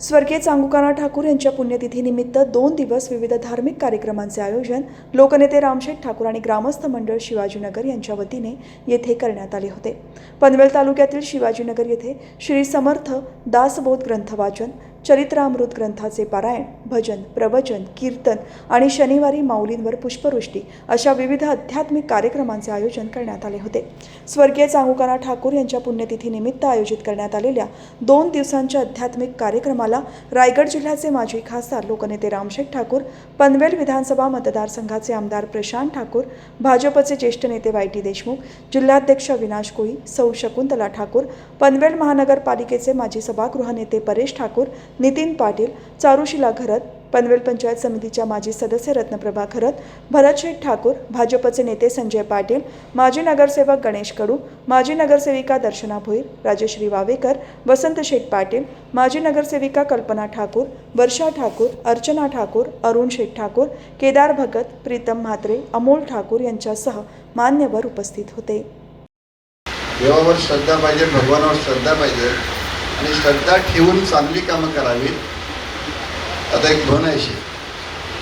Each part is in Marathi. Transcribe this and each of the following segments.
स्वर्गीय चांगुकाना ठाकूर यांच्या पुण्यतिथीनिमित्त दोन दिवस विविध धार्मिक कार्यक्रमांचे आयोजन लोकनेते रामशेठ ठाकूर आणि ग्रामस्थ मंडळ शिवाजीनगर यांच्या वतीने येथे करण्यात आले होते. पनवेल तालुक्यातील शिवाजीनगर येथे श्री समर्थ दासबोध ग्रंथ वाचन चरित्रामृत ग्रंथाचे पारायण भजन प्रवचन कीर्तन आणि शनिवारी माऊलींवर पुष्पवृष्टी अशा विविध आध्यात्मिक कार्यक्रमांचे आयोजन करण्यात आले होते. स्वर्गीय चांगुकाना ठाकूर यांच्या पुण्यतिथीनिमित्त आयोजित करण्यात आलेल्या दोन दिवसांच्या आध्यात्मिक कार्यक्रमाला रायगड जिल्ह्याचे माजी खासदार लोकनेते रामशेठ ठाकूर पनवेल विधानसभा मतदारसंघाचे आमदार प्रशांत ठाकूर भाजपचे ज्येष्ठ नेते वाय टी देशमुख जिल्हाध्यक्ष विनाश कोळी सौ शकुंतला ठाकूर पनवेल महानगरपालिकेचे माजी सभागृह नेते परेश ठाकूर नितीन पाटील चारुशिला घरत पनवेल पंचायत समितीच्या माजी सदस्य रत्नप्रभा खरत भरतशेठ ठाकूर भाजपचे नेते संजय पाटील माजी नगरसेवक गणेश कडू माजी नगरसेविका दर्शना भोईर राजश्री वावेकर वसंत शेठ पाटील माजी नगरसेविका कल्पना ठाकूर वर्षा ठाकूर अर्चना ठाकूर अरुण शेठ ठाकूर केदार भगत प्रीतम म्हात्रे अमोल ठाकूर यांच्यासह मान्यवर उपस्थित होते. देवावर श्रद्धा पाहिजे भगवानावर श्रद्धा पाहिजे. आणि श्रद्धा ठेवून चांगली कामं करावीत. आता एक म्हण आहे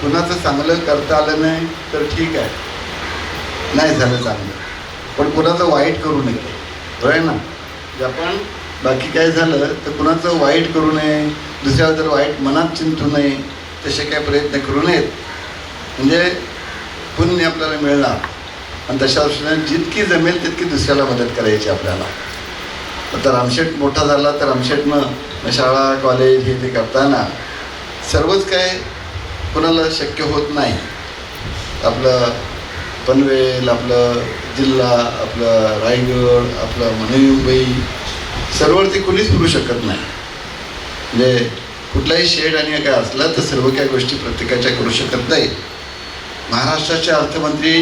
कुणाचं चांगलं करता आलं नाही तर ठीक आहे. नाही झालं चांगलं. पण कुणाचं वाईट करू नये. बरं ना? आपण बाकी काय झालं तर कुणाचं वाईट करू नये. दुसऱ्याला जर वाईट मनात चिंतू नये तसे काय प्रयत्न करू नयेत. म्हणजे पुण्य आपल्याला मिळणार. आणि तशा दृष्टीने जितकी जमेल तितकी दुसऱ्याला मदत करायची आपल्याला. आता रामशेठ मोठा झाला तर रामशेठनं शाळा कॉलेज हे ते करताना सर्वच काय कोणाला शक्य होत नाही. आपलं पनवेल आपलं जिल्हा आपलं रायगड आपलं नवी मुंबई सर्ववरती कुणीच करू शकत नाही. म्हणजे कुठलाही शेड आणि काय असला तर सर्व काही गोष्टी प्रत्येकाच्या करू शकत नाही. महाराष्ट्राचे अर्थमंत्री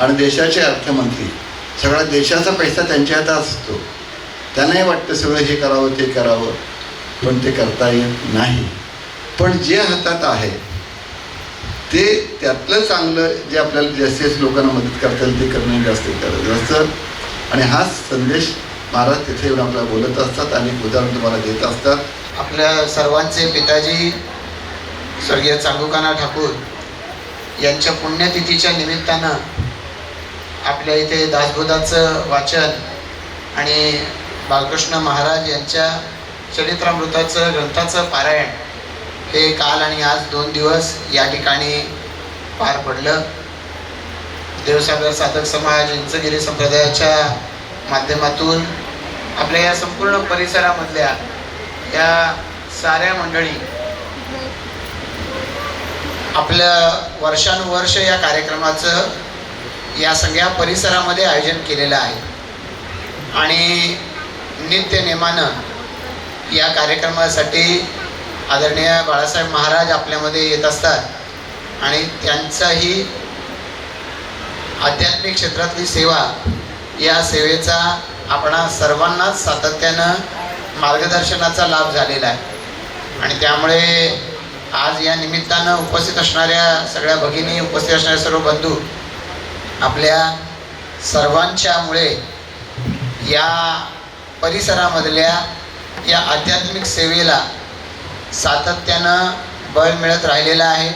आणि देशाचे अर्थमंत्री सगळा देशाचा पैसा त्यांच्या हातात असतो. त्यांनाही वाटतं सगळं हे करावं ते करावं पण ते करता येत नाही. पण जे हातात आहे ते त्यातलं चांगलं जे आपल्याला जास्तीत जास्त लोकांना मदत करता येईल ते करणं जास्त गरज असतं. आणि हाच संदेश महाराज तिथे येऊन आपल्याला बोलत असतात आणि उदाहरण तुम्हाला देत असतात. आपल्या सर्वांचे पिताजी स्वर्गीय चांगुकाना ठाकूर यांच्या पुण्यतिथीच्या निमित्तानं आपल्या इथे दासबोधाचं वाचन आणि बालकृष्ण महाराज यांच्या चरित्रामृताचं ग्रंथाचं पारायण हे काल आणि आज दोन दिवस या ठिकाणी पार पडलं. देवसागर साधक समाज इंचगिरी संप्रदायाच्या माध्यमातून आपल्या या संपूर्ण परिसरामधल्या या साऱ्या मंडळी आपल्या वर्षानुवर्ष या कार्यक्रमाचं या सगळ्या परिसरामध्ये आयोजन केलेलं आहे. आणि नित्यनेमानं या कार्यक्रमासाठी आदरणीय बाळासाहेब महाराज आपल्यामध्ये येत असतात. आणि त्यांचाही आध्यात्मिक क्षेत्रातली सेवा या सेवेचा आपणा सर्वांनाच सातत्यानं मार्गदर्शनाचा लाभ झालेला आहे. आणि त्यामुळे आज या निमित्तानं उपस्थित असणाऱ्या सगळ्या भगिनी उपस्थित असणाऱ्या सर्व बंधू आपल्या सर्वांच्यामुळे या परिसरामधल्या या आध्यात्मिक सेवेला सातत्यानं बळ मिळत राहिलेलं आहे.